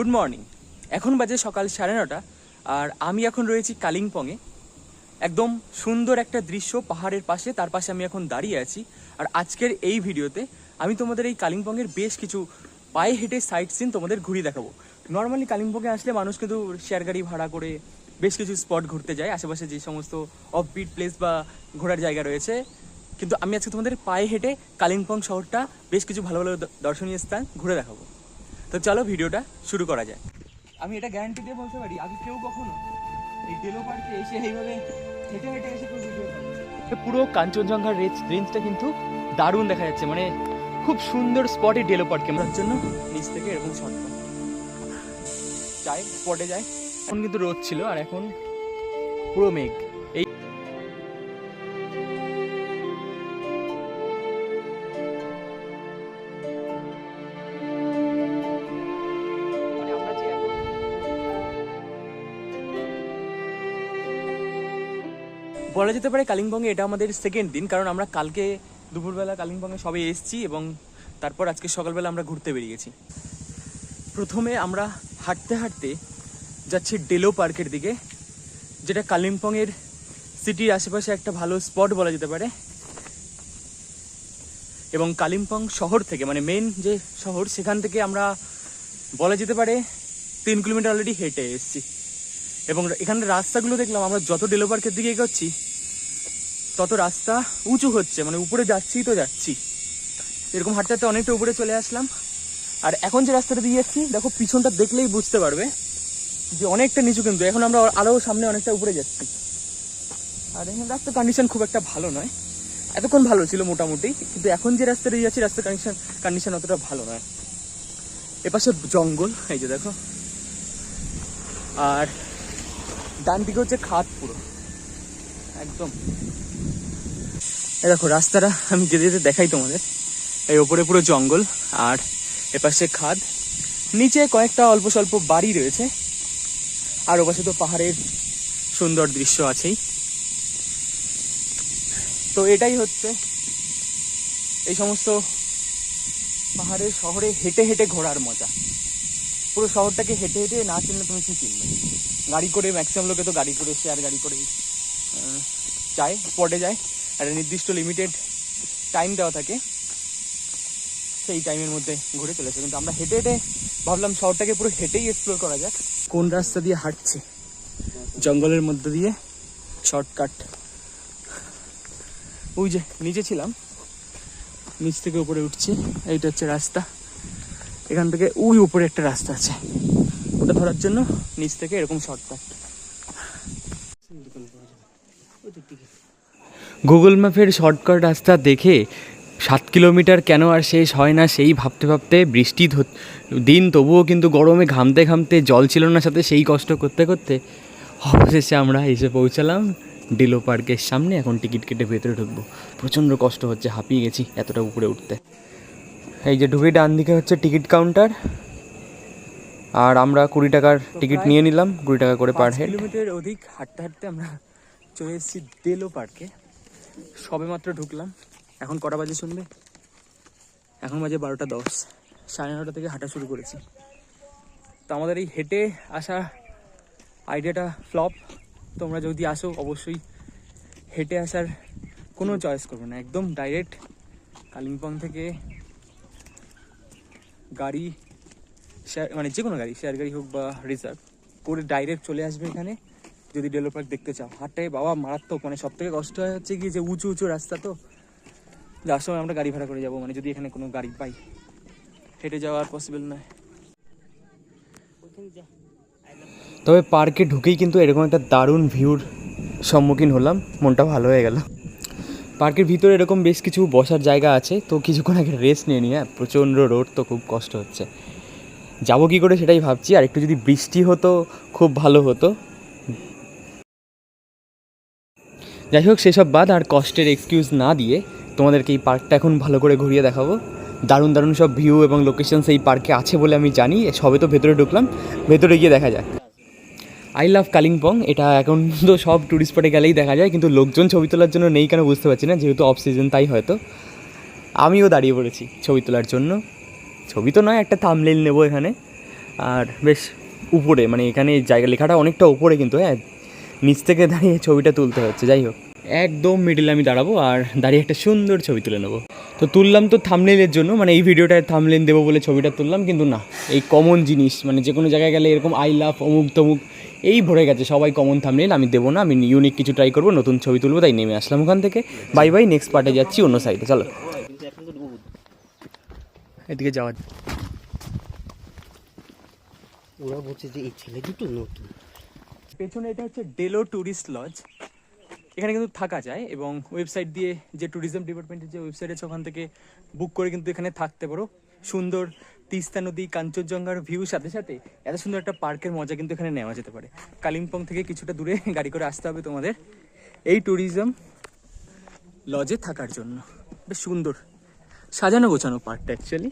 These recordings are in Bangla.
গুড মর্নিং এখন বাজে সকাল সাড়ে নটা, আর আমি এখন রয়েছি কালিম্পংয়ে। একদম সুন্দর একটা দৃশ্য পাহাড়ের পাশে, তার পাশে আমি এখন দাঁড়িয়ে আছি। আর আজকের এই ভিডিওতে আমি তোমাদের এই কালিম্পংয়ের বেশ কিছু পায়ে হেঁটে সাইট সিন তোমাদের ঘুরিয়ে দেখাবো। নর্মালি কালিম্পংয়ে আসলে মানুষ কিন্তু শেয়ার গাড়ি ভাড়া করে বেশ কিছু স্পট ঘুরতে যায়। আশেপাশে যে সমস্ত অফবিট প্লেস বা ঘোরার জায়গা রয়েছে। কিন্তু আমি আজকে তোমাদের পায়ে হেঁটে কালিম্পং শহরটা বেশ কিছু ভালো ভালো দর্শনীয় স্থান ঘুরে দেখাবো। তো চলো ভিডিওটা শুরু করা যায় আমি এটা গ্যারান্টি দিয়ে বলতে পারি আগে কেউ কখনো এই ডেলো পার্কে এসে এইভাবে হেঁটে হেঁটে এসে কেউ ভিডিও পুরো কাঞ্চনজঙ্ঘার রেঞ্জ রেঞ্জটা কিন্তু দারুণ দেখা যাচ্ছে মানে খুব সুন্দর স্পটে ডেলো পার্ক ক্যামেরার জন্য নিচ থেকে এরকম শট যায় স্পটে যায় এখন কিন্তু রোদ ছিল আর এখন পুরো মেঘ। বলা যেতে পারে কালিম্পংয়ে এটা আমাদের সেকেন্ড দিন, কারণ আমরা কালকে দুপুরবেলা কালিম্পংয়ে সবাই এসেছি এবং তারপর আজকে সকালবেলা আমরা ঘুরতে বেরিয়ে গেছি। প্রথমে আমরা হাঁটতে হাঁটতে যাচ্ছি ডেলো পার্কের দিকে, যেটা কালিম্পংয়ের সিটির আশেপাশে একটা ভালো স্পট বলা যেতে পারে। এবং কালিম্পং শহর থেকে মানে মেন যে শহর, সেখান থেকে আমরা বলা যেতে পারে তিন কিলোমিটার অলরেডি হেঁটে এসেছি। এবং এখানে রাস্তাগুলো দেখলাম, আমরা যত ডেলো পার্কের দিকে এগোচ্ছি, তত রাস্তা উঁচু হচ্ছে মানে উপরে যাচ্ছি তো যাচ্ছি। এরকম হাঁটতে হাঁটতে অনেকটা উপরে চলে আসলাম। আর এখন যে রাস্তাটা দিয়ে যাচ্ছি, দেখো পিছনটা দেখলেই বুঝতে পারবে যে অনেকটা নিচু কিন্তু, এখন আমরা আরও সামনে অনেকটা উপরে যাচ্ছি। আর এখানে রাস্তার কন্ডিশন খুব একটা ভালো নয়। এতক্ষণ ভালো ছিল মোটামুটি, কিন্তু এখন যে রাস্তা দিয়ে যাচ্ছি, রাস্তার কন্ডিশন কন্ডিশন অতটা ভালো নয়। এপাশে জঙ্গল, এই যে দেখো। আর ডান দিকে হচ্ছে খাদ পুরো। একদম। দেখো, রাস্তাটা আমি যেতে যেতে দেখাই তোমাদের। এই ওপরে পুরো জঙ্গল, আর এপাশে খাদ। নিচে কয়েকটা অল্প স্বল্প বাড়ি রয়েছে। আর ওপাশে তো পাহাড়ের সুন্দর দৃশ্য আছেই। তো এটাই হচ্ছে এই সমস্ত পাহাড়ের শহরে হেঁটে হেঁটে ঘোরার মজা। পুরো শহরটাকে হেঁটে হেঁটে না চিনলে তুমি কি চিনবে? গাড়ি করে ম্যাক্সিমাম লোকে তো গাড়ি করে শেয়ার গাড়ি করে আহ, যায় স্পটে যায়। একটা নির্দিষ্ট লিমিটেড টাইম দেওয়া থাকে সেই টাইমের মধ্যে ঘুরে চলেছে কিন্তু আমরা হেঁটে হেঁটে ভাবলাম শহরটাকে পুরো হেঁটেই এক্সপ্লোর করা যাক। কোন রাস্তা দিয়ে হাঁটছি? জঙ্গলের মধ্যে দিয়ে শর্টকাট ওই যে নিচে ছিলাম। নিচ থেকে উপরে উঠছি এইটা হচ্ছে রাস্তা। এখান থেকে ওই উপরে একটা রাস্তা আছে। ওটা ধরার জন্য নিচ থেকে এরকম শর্টকাট গুগল ম্যাপের শর্টকাট রাস্তা দেখে সাত কিলোমিটার কেন আর শেষ হয় না সেই ভাবতে ভাবতে বৃষ্টি দিন তবুও কিন্তু গরমে ঘামতে ঘামতে জল ছিল না সাথে সেই কষ্ট করতে করতে অবশেষে আমরা এসে পৌঁছালাম ডিলো পার্কের সামনে। এখন টিকিট কেটে ভেতরে ঢুকবো। প্রচণ্ড কষ্ট হচ্ছে, হাঁপিয়ে গেছি এতটা উপরে উঠতে। এই যে ঢুকে ডান দিকে হচ্ছে টিকিট কাউন্টার আর আমরা কুড়ি টাকার টিকিট নিয়ে নিলাম, কুড়ি টাকা করে পার হেড কিলোমিটার অধিক হাঁটতে হাঁটতে আমরা চলে এসেছি দেলো পার্কে সবে মাত্র ঢুকলাম। এখন কটা বাজে শুনবে? এখন বাজে বারোটা দশ। সাড়ে নটা থেকে হাঁটা শুরু করেছি। তো আমাদের এই হেঁটে আসা আইডিয়াটা ফ্লপ। তোমরা যদি আসো, অবশ্যই হেঁটে আসার কোনো চয়েস করবে না। একদম ডাইরেক্ট কালিম্পং থেকে গাড়ি শেয়ার মানে যে কোনো গাড়ি শেয়ার গাড়ি হোক বা রিজার্ভ করে ডাইরেক্ট চলে আসবে এখানে। যদি ডেলো পার্ক দেখতে চাও, হাটে বাবা মারাত্মক মানে সব থেকে কষ্ট হয় হচ্ছে কি যে উঁচু উঁচু রাস্তা তো। যার সময় আমরা গাড়ি ভাড়া করে যাব মানে যদি এখানে কোনো গাড়ি পাই। হেঁটে যাওয়া আর পসিবল নয়। তবে পার্কে ঢুকেই কিন্তু এরকম একটা দারুণ ভিউর সম্মুখীন হলাম। মনটা ভালো হয়ে গেল। পার্কের ভিতরে এরকম বেশ কিছু বসার জায়গা আছে, তো কিছুক্ষণ আগে রেস্ট নিয়ে নিয়ে, প্রচণ্ড রোড তো খুব কষ্ট হচ্ছে। যাব কী করে সেটাই ভাবছি। আর একটু যদি বৃষ্টি হতো, খুব ভালো হতো। যাই হোক, সেসব বাদ, আর কষ্টের এক্সকিউজ না দিয়ে তোমাদেরকে এই পার্কটা এখন ভালো করে ঘুরিয়ে দেখাবো। দারুণ দারুণ সব ভিউ এবং লোকেশনস এই পার্কে আছে বলে আমি জানি। সবে তো ভেতরে ঢুকলাম। ভেতরে গিয়ে দেখা যাক। আই লাভ কালিম্পং এটা এখন তো সব ট্যুরিস্ট স্পটে গেলেই দেখা যায়। কিন্তু লোকজন ছবি তোলার জন্য নেই কেন বুঝতে পারছি না। যেহেতু অফ সিজন তাই হয়তো। আমিও দাঁড়িয়ে পড়েছি ছবি তোলার জন্য। ছবি তো নয়, একটা থামলেল নেব এখানে। আর বেশ উপরে মানে এখানে জায়গা লেখাটা অনেকটা উপরে কিন্তু হ্যাঁ? নিচ থেকে দাঁড়িয়ে ছবিটা তুলতে হচ্ছে, যাই হোক। একদম মিডিলে আমি দাঁড়াবো আর দাঁড়িয়ে একটা সুন্দর ছবি তুলে নেব। তো তুললাম তো থামনেলের জন্য মানে এই ভিডিওটায় থামলেন দেবো বলে ছবিটা তুললাম, কিন্তু না, এই কমন জিনিস মানে যে কোনো জায়গায় গেলে এরকম আই লাভ অমুক তমুক, এই ভরে গেছে, সবাই কমন থামনেল আমি দেবো না, আমি ইউনিক কিছু ট্রাই করব, নতুন ছবি তুলবো, তাই নেমে আসলাম ওখান থেকে। বাই বাই নেক্সট পার্টে যাচ্ছি অন্য সাইডে চলো। এদিকে যাওয়া ওরা বলছে যে এই ছেলে দুটো নতুন। পেছনে এটা হচ্ছে ডেলো ট্যুরিস্ট লজ এখানে কিন্তু থাকা যায় এবং ওয়েবসাইট দিয়ে যে ট্যুরিজম ডিপার্টমেন্টের যে ওয়েবসাইট আছে ওখান থেকে বুক করে কিন্তু এখানে থাকতে পারো। সুন্দর তিস্তা নদী কাঞ্চনজঙ্ঘার ভিউ সাথে সাথে এত সুন্দর একটা পার্কের মজা কিন্তু এখানে নেওয়া যেতে পারে। কালিম্পং থেকে কিছুটা দূরে গাড়ি করে আসতে হবে তোমাদের। এই ট্যুরিজম লজে থাকার জন্য। বেশ সুন্দর। সাজানো গোছানো পার্কটা অ্যাকচুয়ালি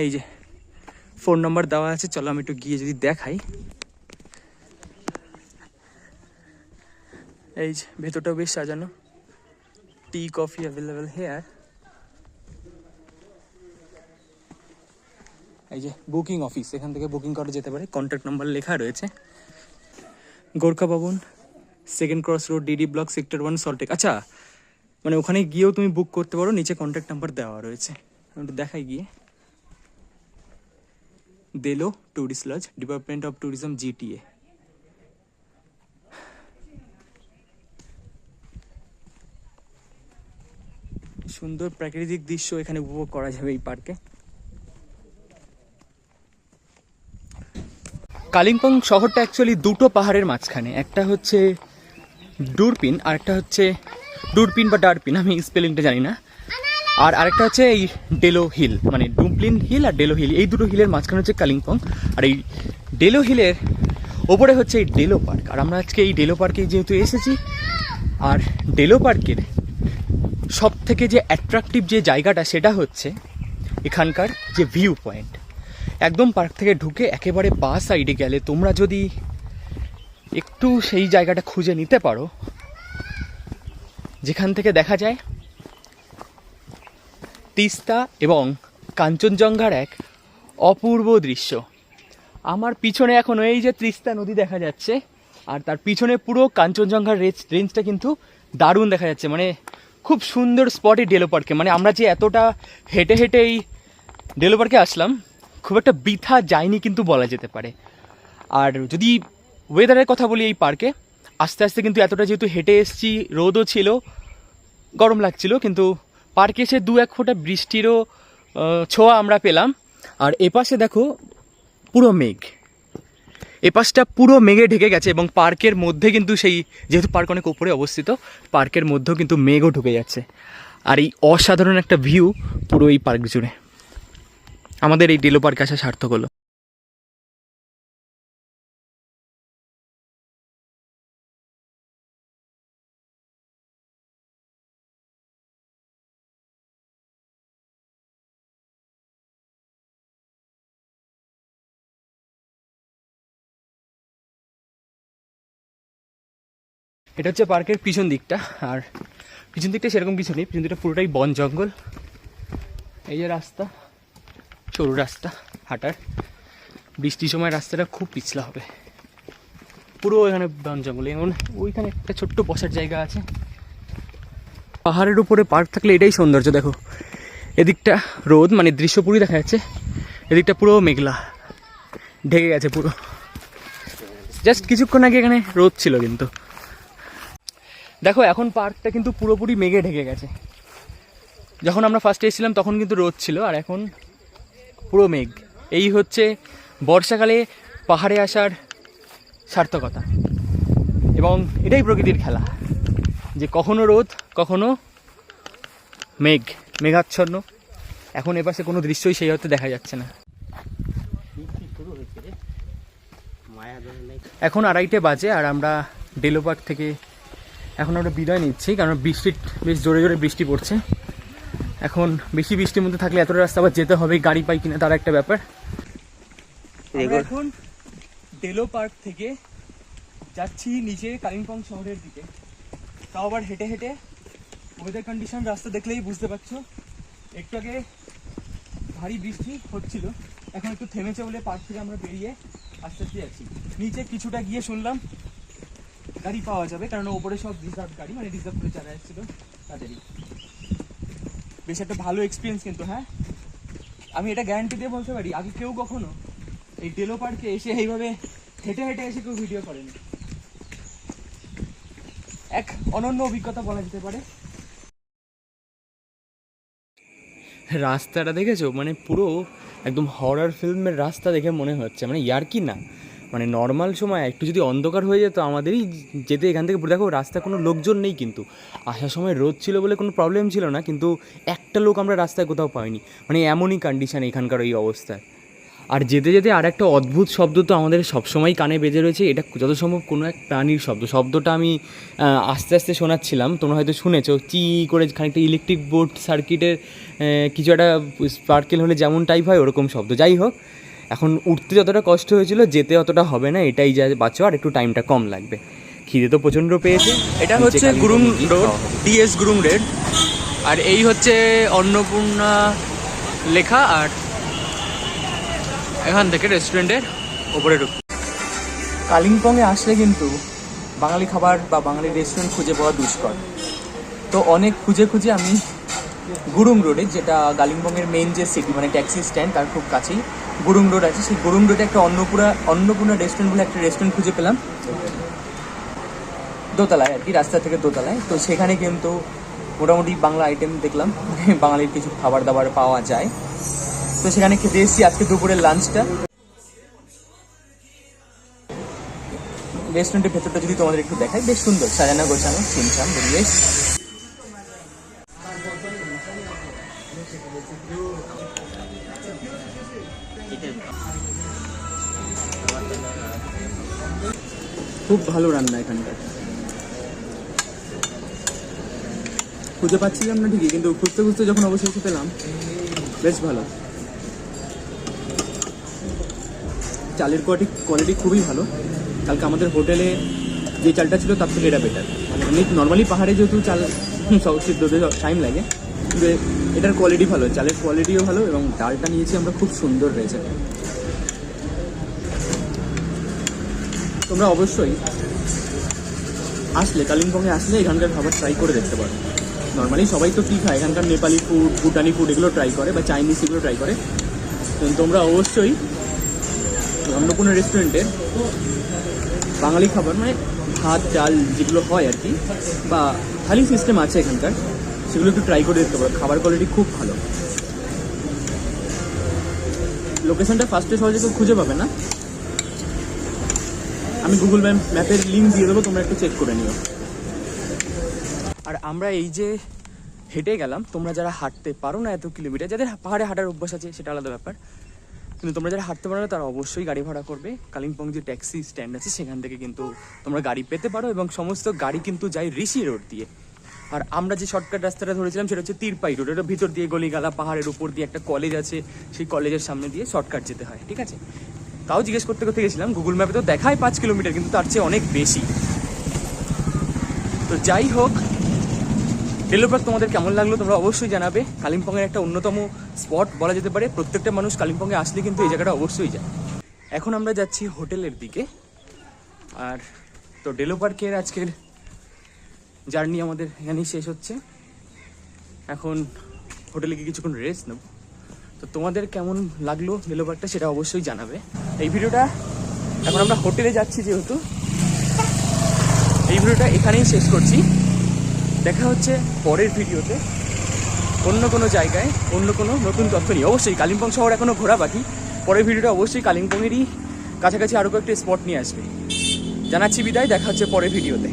এই যে ফোন নাম্বার দেওয়া আছে, চলো আমি একটু গিয়ে যদি দেখাই। এই যে, ভেতরটাও বেশ সাজানো। টি কফি অ্যাভেলেবেল হেয়ার এই যে বুকিং অফিস এখান থেকে বুকিং করা যেতে পারে। কন্ট্যাক্ট নাম্বার লেখা রয়েছে। Gorkha Bhawan second cross road DD block sector one Salt Lake আচ্ছা মানে ওখানে গিয়েও তুমি বুক করতে পারো, নিচে কন্ট্যাক্ট নাম্বার দেওয়া রয়েছে। দেখাই গিয়ে। Deolo tourist lodge department of tourism GTA সুন্দর প্রাকৃতিক দৃশ্য এখানে উপভোগ করা যাবে এই পার্কে। কালিম্পং শহরটা অ্যাকচুয়ালি দুটো পাহাড়ের মাঝখানে। একটা হচ্ছে ডুরপিন আর একটা হচ্ছে ডুরপিন বা ডারপিন, আমি স্পেলিংটা জানি না। আর আরেকটা হচ্ছে এই ডেলো হিল মানে ডুমপ্লিন হিল আর ডেলো হিল, এই দুটো হিলের মাঝখানে হচ্ছে কালিম্পং। আর এই ডেলো হিলের ওপরে হচ্ছে এই ডেলো পার্ক। আর আমরা আজকে এই ডেলো পার্কে যেহেতু এসেছি, আর ডেলো পার্কের সব থেকে যে অ্যাট্রাকটিভ যে জায়গাটা সেটা হচ্ছে এখানকার যে ভিউ পয়েন্ট একদম পার্ক থেকে ঢুকে একেবারে বা সাইডে গেলে তোমরা যদি একটু সেই জায়গাটা খুঁজে নিতে পারো। যেখান থেকে দেখা যায়, তিস্তা এবং কাঞ্চনজঙ্ঘার এক অপূর্ব দৃশ্য। আমার পিছনে এখন এই যে তিস্তা নদী দেখা যাচ্ছে, আর তার পিছনে পুরো কাঞ্চনজঙ্ঘার রেঞ্জ, রেঞ্জটা কিন্তু দারুণ দেখা যাচ্ছে। মানে খুব সুন্দর স্পটে ডেলো পার্কে মানে আমরা যে এতটা হেঁটে হেঁটে এই ডেলো পার্কে আসলাম, খুব একটা বৃথা যায়নি কিন্তু বলা যেতে পারে। আর যদি ওয়েদারের কথা বলি এই পার্কে আস্তে আস্তে কিন্তু এতটা যেহেতু হেঁটে এসেছি, রোদও ছিল, গরম লাগছিল, কিন্তু পার্কে এসে দু এক ফোঁটা বৃষ্টিরও ছোঁয়া আমরা পেলাম। আর এপাশে দেখো পুরো মেঘ। এপাশটা পুরো মেঘে ঢেকে গেছে এবং পার্কের মধ্যে কিন্তু সেই, যেহেতু পার্ক অনেক উপরে অবস্থিত পার্কের মধ্যেও কিন্তু মেঘও ঢুকে যাচ্ছে। আর এই অসাধারণ একটা ভিউ পুরো এই পার্ক জুড়ে। আমাদের এই ডেলো পার্কে আসা সার্থক হলো। এটা হচ্ছে পার্কের পিছন দিকটা, আর পিছন দিকটা সেরকম কিছু নেই। পিছন দিকটা পুরোটাই বন জঙ্গল। এই যে রাস্তা, সরু রাস্তা, হাঁটার। বৃষ্টির সময় রাস্তাটা খুব পিছলা হবে। পুরো এখানে বন জঙ্গল। এমন ওইখানে একটা ছোট্ট বসার জায়গা আছে। পাহাড়ের উপরে পার্ক থাকলে এটাই সৌন্দর্য, দেখো। এদিকটা রোদ মানে দৃশ্য পুরোই দেখা যাচ্ছে। এদিকটা পুরো মেঘলা। ঢেকে গেছে পুরো। জাস্ট কিছুক্ষণ আগে এখানে রোদ ছিল কিন্তু। দেখো, এখন পার্কটা কিন্তু পুরোপুরি মেঘে ঢেকে গেছে। যখন আমরা ফার্স্টে এসেছিলাম, তখন কিন্তু রোদ ছিল, আর এখন পুরো মেঘ। এই হচ্ছে বর্ষাকালে পাহাড়ে আসার সার্থকতা। এবং এটাই প্রকৃতির খেলা, যে কখনো রোদ, কখনো মেঘ, মেঘাচ্ছন্ন। এখন এপাশে কোনো দৃশ্যই সেই হতে দেখা যাচ্ছে না। এখন আড়াইটে বাজে, আর আমরা ডেলো পার্ক থেকে এখন আমরা বিদায় নিচ্ছি কারণ বৃষ্টি বেশ জোরে জোরে বৃষ্টি পড়ছে। এখন বেশি বৃষ্টির মধ্যে থাকলে এতটা রাস্তা আবার যেতে হবে গাড়ি পাই কিনা তার একটা ব্যাপার। এখন ডেলো পার্ক থেকে যাচ্ছি নিচে কালিম্পং শহরের দিকে। তাও আবার হেঁটে হেঁটে ওয়েদার কন্ডিশন রাস্তা দেখলেই বুঝতে পারছ। একটু আগে ভারী বৃষ্টি হচ্ছিল এখন একটু থেমেছে বলে পার্ক থেকে আমরা বেরিয়ে আস্তে আস্তে যাচ্ছি। নিচে কিছুটা গিয়ে শুনলাম গাড়ি পাওয়া যাবে কারণ ওপরে সব রিজার্ভ গাড়ি মানে রিজার্ভ করে যারা এসেছিল তাদেরই। বেশ একটা ভালো এক্সপিরিয়েন্স কিন্তু হ্যাঁ? আমি এটা গ্যারান্টি দিয়ে বলতে পারি, আগে কেউ কখনো এই ডেলো পার্কে এসে এইভাবে হেঁটে হেঁটে এসে কেউ ভিডিও করেনি। এক অনন্য অভিজ্ঞতা বলা যেতে পারে। রাস্তাটা দেখেছ? মানে পুরো একদম হরর ফিল্মের রাস্তা দেখে মনে হচ্ছে। মানে ইয়ার কি না? মানে নর্মাল সময়, একটু যদি অন্ধকার হয়ে যেত আমাদেরই যেতে এখান থেকে দেখো, রাস্তায় কোনো লোকজন নেই কিন্তু। আসার সময় রোদ ছিল বলে কোনো প্রবলেম ছিল না, কিন্তু একটা লোক আমরা রাস্তায় কোথাও পাইনি। মানে এমনই কন্ডিশন এখানকার এই অবস্থায়। আর যেতে যেতে আর একটা অদ্ভুত শব্দ তো আমাদের সবসময় কানে বেজে রয়েছে। এটা যত সম্ভব কোনো এক প্রাণীর শব্দ। শব্দটা আমি আস্তে আস্তে শোনাচ্ছিলাম। তোমরা হয়তো শুনেছো, চি করে খানিকটা ইলেকট্রিক বোর্ড সার্কিটের কিছু একটা স্পার্কেল হলে যেমন টাইপ হয়, ওরকম শব্দ। যাই হোক এখন উঠতে যতটা কষ্ট হয়েছিল যেতে অতটা হবে না এটাই যা বাঁচো আর একটু টাইমটা কম লাগবে। খিদে তো প্রচণ্ড পেয়েছে। এটা হচ্ছে Kalimpong Gurung road. DS Gurung road আর এই হচ্ছে অন্নপূর্ণা লেখা আর এখান থেকে রেস্টুরেন্টের ওপরে ঢুক কালিম্পংয়ে আসলে কিন্তু বাঙালি খাবার বা বাঙালি রেস্টুরেন্ট খুঁজে পাওয়া দুষ্কর। তো অনেক খুঁজে খুঁজে আমি গুরুং রোডে যেটা কালিম্পংয়ের মেন যে সিটি মানে ট্যাক্সি স্ট্যান্ড তার খুব কাছেই গুরুং রোড আছে। সেই গুরুং রোডে একটা অন্নপূর্ণা অন্নপূর্ণা রেস্টুরেন্ট বলে একটা রেস্টুরেন্ট খুঁজে পেলাম। দোতলায় আর কি, রাস্তা থেকে দোতলায়। তো সেখানে কিন্তু মোটামুটি বাংলা আইটেম দেখলাম। বাঙালির কিছু খাবার দাবার পাওয়া যায়। তো সেখানে খেতে এসেছি আজকে দুপুরের লাঞ্চটা রেস্টুরেন্টের ভেতরটা যদি তোমাদের একটু দেখাই, বেশ সুন্দর। সাজানো গোছানো, ছিমছাম পরিবেশ। ভালো রান্না এখানকার। খুঁজে পাচ্ছিলাম না ঠিকই, কিন্তু খুঁজতে খুঁজতে যখন অবশেষে পেলাম, বেশ ভালো। চালের কোয়ালিটি কোয়ালিটি খুবই ভালো। কালকে আমাদের হোটেলে যে চালটা ছিল তার থেকে এটা বেটার মানে এমনি নর্মালি পাহাড়ে যেহেতু চাল সিদ্ধ টাইম লাগে এটার কোয়ালিটি ভালো, চালের কোয়ালিটিও ভালো এবং ডালটা নিয়েছি আমরা খুব সুন্দর রয়েছে তোমরা অবশ্যই আসলে, কালিম্পংয়ে আসলে এখানকার খাবার ট্রাই করে দেখতে পারো। নর্মালি সবাই তো কী খায়? এখানকার নেপালি ফুড ভুটানি ফুড এগুলো ট্রাই করে বা চাইনিজ এগুলো ট্রাই করে। তোমরা অবশ্যই অন্য কোনো রেস্টুরেন্টের বাঙালি খাবার মানে ভাত, ডাল যেগুলো হয় আর কি, বা থালি সিস্টেম আছে এখানকার, সেগুলো একটু ট্রাই করে দেখতে পারো। খাবার কোয়ালিটি খুব ভালো। লোকেশনটা ফার্স্টে সহজে খুঁজে পাবে না। আমি গুগল ম্যাপের লিঙ্ক দিয়ে দেবো, তোমরা একটু চেক করে নিও। আর আমরা এই যে হেঁটে গেলাম, তোমরা যারা হাঁটতে পারো না এত কিলোমিটার যাদের পাহাড়ে হাঁটার অভ্যাস আছে, সেটা আলাদা ব্যাপার। কিন্তু তোমরা যারা হাঁটতে পারো না, তারা অবশ্যই গাড়ি ভাড়া করবে। কালিম্পং যে ট্যাক্সি স্ট্যান্ড আছে, সেখান থেকে কিন্তু তোমরা গাড়ি পেতে পারো এবং সমস্ত গাড়ি কিন্তু যায় ঋষি রোড দিয়ে। আর আমরা যে শর্টকাট রাস্তাটা ধরেছিলাম, সেটা হচ্ছে তিরপাই রোড এটা ভিতর দিয়ে গলিগালা পাহাড়ের উপর দিয়ে একটা কলেজ আছে, সেই কলেজের সামনে দিয়ে শর্টকাট যেতে হয়, ঠিক আছে? তাও জিজ্ঞেস করতে করতে গেছিলাম গুগল ম্যাপে তো দেখায় পাঁচ কিলোমিটার, কিন্তু তার চেয়ে অনেক বেশি। তো যাই হোক ডেলোপার্ক তোমাদের কেমন লাগল তোমরা অবশ্যই জানাবে। কালিম্পংয়ের একটা অন্যতম স্পট বলা যেতে পারে। প্রত্যেকটা মানুষ কালিম্পংয়ে আসলে কিন্তু এই জায়গাটা অবশ্যই যায়। এখন আমরা যাচ্ছি হোটেলের দিকে। আর তো ডেলো পার্কের আজকের জার্নি আমাদের এখানেই শেষ হচ্ছে। এখন হোটেলে গিয়ে কিছুক্ষণ রেস্ট নেব। তো তোমাদের কেমন লাগল ডেলো সেটা অবশ্যই জানাবে। এই ভিডিওটা এখন আমরা হোটেলে যাচ্ছি যেহেতু। এই ভিডিওটা এখানেই শেষ করছি। দেখা হচ্ছে পরের ভিডিওতে অন্য কোনো জায়গায়, অন্য কোনো নতুন তথ্য নিয়ে। অবশ্যই কালিম্পং শহর এখনও ঘোরা বাকি। পরের ভিডিওটা অবশ্যই কালিম্পংয়েরই কাছাকাছি আরও কয়েকটি স্পট নিয়ে আসবে। জানাচ্ছি বিদায়, দেখা হচ্ছে পরের ভিডিওতে।